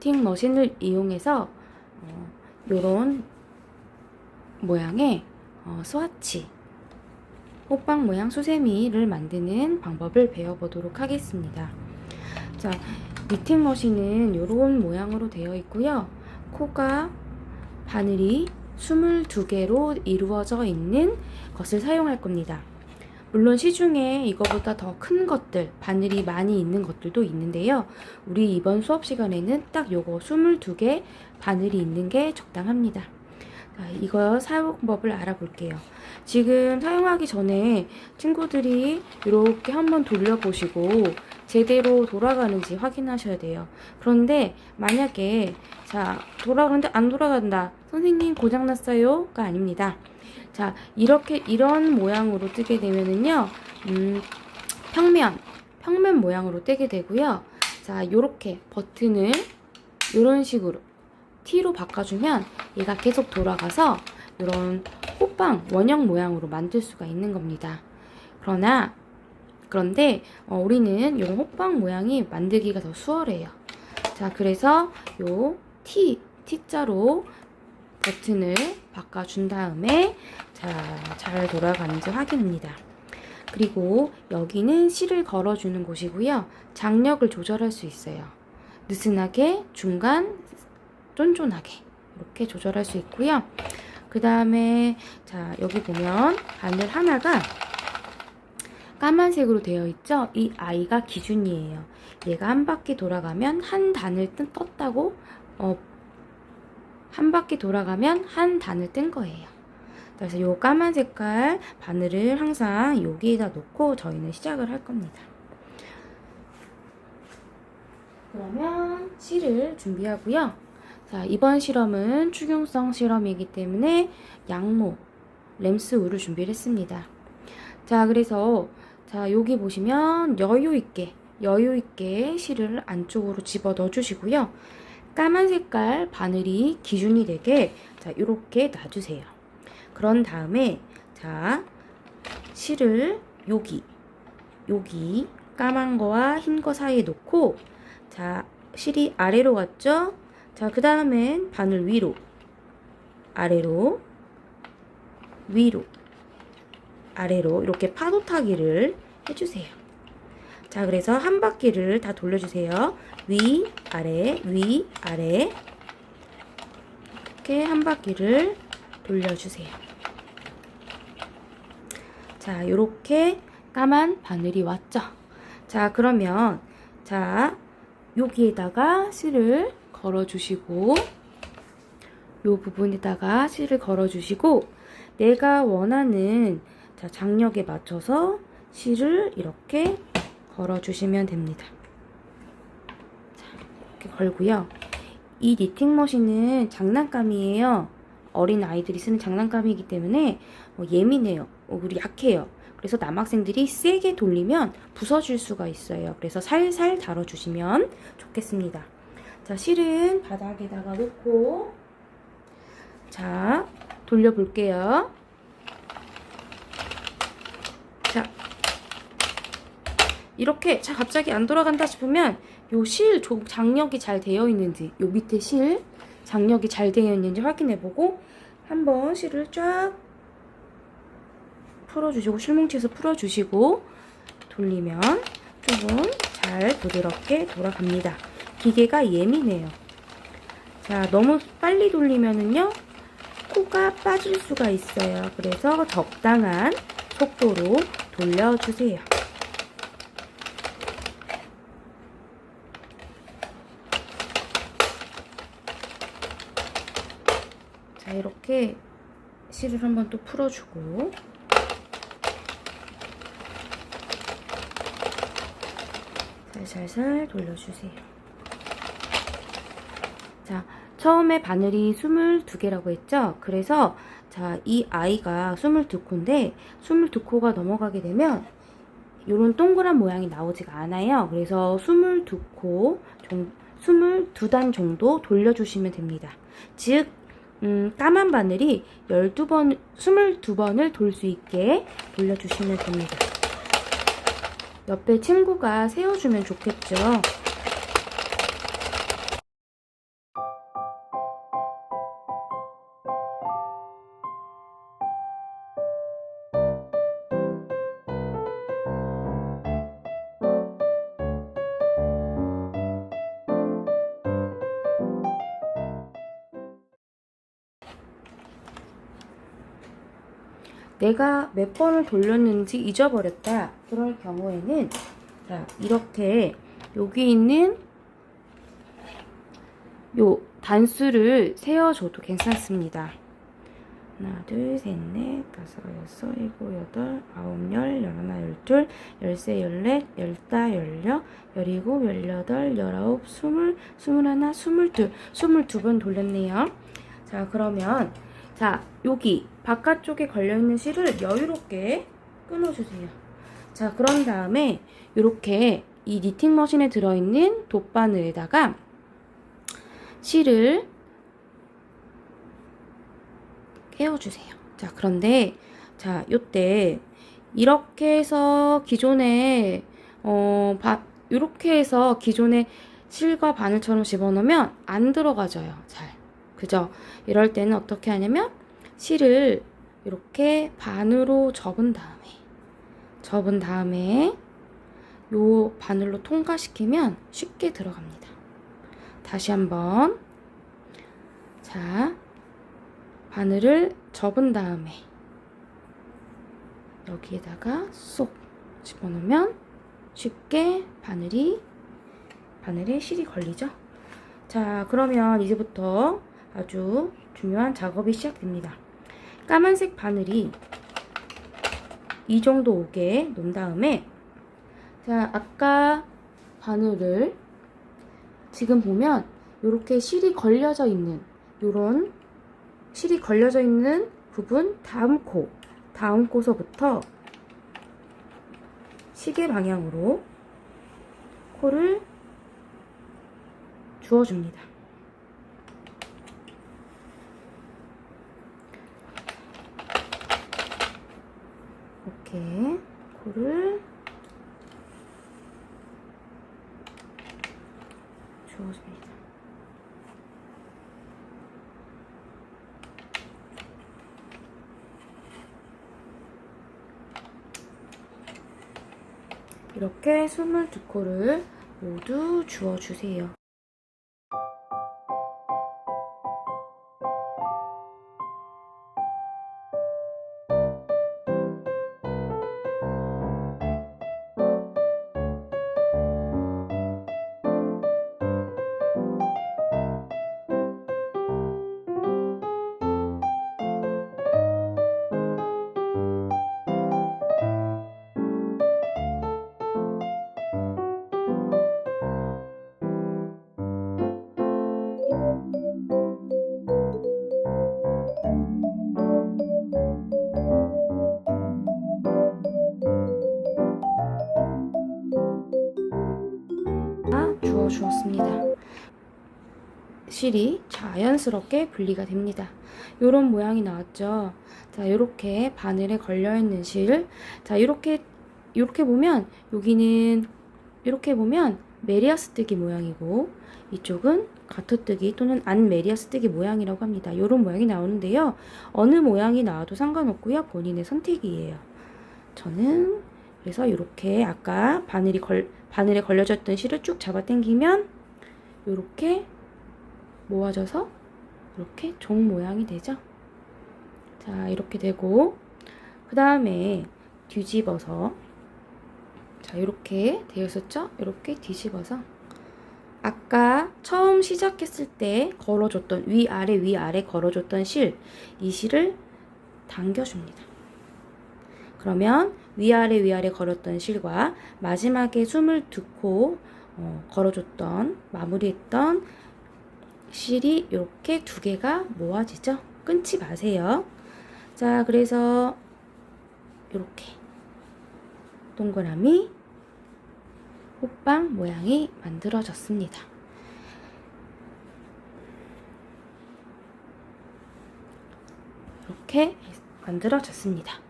팅 머신을 이용해서 이런 모양의 어, 스와치 호빵 모양 수세미를 만드는 방법을 배워보도록 하겠습니다. 자, 니팅 머신은 이런 모양으로 되어 있고요. 코가 바늘이 22개로 이루어져 있는 것을 사용할 겁니다. 물론 시중에 이거보다 더 큰 것들, 바늘이 많이 있는 것들도 있는데요. 우리 이번 수업 시간에는 딱 요거 22개 바늘이 있는 게 적당합니다. 자, 이거 사용법을 알아볼게요. 지금 사용하기 전에 친구들이 이렇게 한번 돌려보시고 제대로 돌아가는지 확인하셔야 돼요. 그런데 만약에 자 돌아가는데 안 돌아간다. 선생님 고장났어요가 아닙니다. 자 이렇게 이런 모양으로 뜨게 되면은요 음, 평면 평면 모양으로 뜨게 되고요. 자 요렇게 버튼을 이런 식으로 T로 바꿔주면 얘가 계속 돌아가서 이런 호빵 원형 모양으로 만들 수가 있는 겁니다. 그러나 그런데 어, 우리는 이런 호빵 모양이 만들기가 더 수월해요. 자 그래서 요 T T자로 버튼을 바꿔준 다음에 자 잘 돌아가는지 확인합니다. 그리고 여기는 실을 걸어주는 곳이고요. 장력을 조절할 수 있어요. 느슨하게, 중간, 쫀쫀하게 이렇게 조절할 수 있고요. 그 다음에 자 여기 보면 바늘 하나가 까만색으로 되어 있죠? 이 아이가 기준이에요. 얘가 한 바퀴 돌아가면 한 단을 뜬, 떴다고 어, 한 바퀴 돌아가면 한 단을 뜬 거예요. 그래서 요 까만 색깔 바늘을 항상 여기에다 놓고 저희는 시작을 할 겁니다. 그러면 실을 준비하고요. 자, 이번 실험은 추경성 실험이기 때문에 양모, 램스 울을 준비를 했습니다. 자, 그래서 자, 여기 보시면 여유 있게 여유 있게 실을 안쪽으로 집어 넣어 주시고요. 까만 색깔 바늘이 기준이 되게 자, 이렇게 놔 주세요. 그런 다음에 자, 실을 여기 여기 까만 거와 흰 거 사이에 놓고 자, 실이 아래로 갔죠? 자, 그 다음엔 바늘 위로, 아래로, 위로, 아래로 이렇게 파도 타기를 해주세요. 자, 그래서 한 바퀴를 다 돌려주세요. 위, 아래, 위, 아래. 이렇게 한 바퀴를 돌려주세요. 자, 요렇게 까만 바늘이 왔죠? 자, 그러면, 자, 여기에다가 실을 걸어 주시고 요 부분에다가 실을 걸어 주시고 내가 원하는 자, 장력에 맞춰서 실을 이렇게 걸어 주시면 됩니다. 자, 이렇게 걸고요. 이 니팅 머신은 장난감이에요. 어린 아이들이 쓰는 장난감이기 때문에 어, 예민해요. 어, 그리고 약해요. 그래서 남학생들이 세게 돌리면 부서질 수가 있어요. 그래서 살살 다뤄주시면 좋겠습니다. 자, 실은 바닥에다가 놓고 자, 돌려볼게요. 자, 이렇게 자 갑자기 안 돌아간다 싶으면 요 실 장력이 잘 되어 있는지 요 밑에 실 장력이 잘 되어 있는지 확인해보고 한번 실을 쫙 풀어주시고 실뭉치에서 풀어주시고 돌리면 조금 잘 부드럽게 돌아갑니다. 기계가 예민해요. 자, 너무 빨리 돌리면은요, 코가 빠질 수가 있어요. 그래서 적당한 속도로 돌려주세요. 자, 이렇게 실을 한번 또 풀어주고, 살살살 돌려주세요. 자, 처음에 바늘이 22개라고 했죠? 그래서 자, 이 아이가 22코인데 22코가 넘어가게 되면 이런 동그란 모양이 나오지가 않아요. 그래서 22코, 22단 정도 돌려주시면 됩니다. 즉, 음, 까만 바늘이 12번, 22번을 돌 수 있게 돌려주시면 됩니다. 옆에 친구가 세워주면 좋겠죠. 내가 몇 번을 돌렸는지 잊어버렸다. 그럴 경우에는 자, 이렇게 여기 있는 요 단수를 세어줘도 괜찮습니다. 하나, 둘, 셋, 넷, 다섯, 여섯, 일곱, 여덟, 아홉, 열, 열하나, 열둘, 열세, 열넷, 열다, 열여, 열일곱, 열여덟, 열아홉, 스물, 스물하나, 스물둘, 스물두 번 돌렸네요. 자, 그러면 자, 여기 바깥쪽에 걸려있는 실을 여유롭게 끊어주세요. 자, 그런 다음에 이렇게 이 니팅 머신에 들어있는 돗바늘에다가 실을 깨워주세요. 자, 그런데, 자, 요때, 이렇게 해서 기존에, 어, 바, 이렇게 해서 기존에 실과 바늘처럼 집어넣으면 안 들어가져요. 잘. 그죠? 이럴 때는 어떻게 하냐면, 실을 이렇게 반으로 접은 다음에, 접은 다음에, 요 바늘로 통과시키면 쉽게 들어갑니다. 다시 한번. 자, 바늘을 접은 다음에 여기에다가 쏙 집어넣으면 쉽게 바늘이 바늘에 실이 걸리죠. 자, 그러면 이제부터 아주 중요한 작업이 시작됩니다. 까만색 바늘이 이 정도 오게 놓은 다음에 자, 아까 바늘을 지금 보면 이렇게 실이 걸려져 있는 요런 실이 걸려져 있는 부분 다음 코, 다음 코서부터 시계 방향으로 코를 주어줍니다. 이렇게 코를 주어줍니다. 이렇게 22코를 모두 주어주세요. 다 주어 주었습니다. 실이 자연스럽게 분리가 됩니다. 이런 모양이 나왔죠. 자, 이렇게 바늘에 걸려 있는 실. 자, 이렇게 이렇게 보면 여기는 이렇게 보면 메리아스뜨기 모양이고 이쪽은 가토뜨기 또는 안 메리아스뜨기 모양이라고 합니다. 이런 모양이 나오는데요. 어느 모양이 나와도 상관없고요. 본인의 선택이에요. 저는 그래서 이렇게 아까 바늘이 걸 바늘에 걸려졌던 실을 쭉 잡아 당기면 이렇게 모아져서 이렇게 종 모양이 되죠. 자, 이렇게 되고 그 다음에 뒤집어서 자, 이렇게 되었었죠? 이렇게 뒤집어서 아까 처음 시작했을 때 걸어줬던 위아래 위아래 걸어줬던 실, 이 실을 당겨줍니다. 그러면 위아래 위아래 걸었던 실과 마지막에 22코 어, 걸어줬던 마무리했던 실이 이렇게 두 개가 모아지죠. 끊지 마세요. 자, 그래서 이렇게 동그라미 호빵 모양이 만들어졌습니다. 이렇게 만들어졌습니다.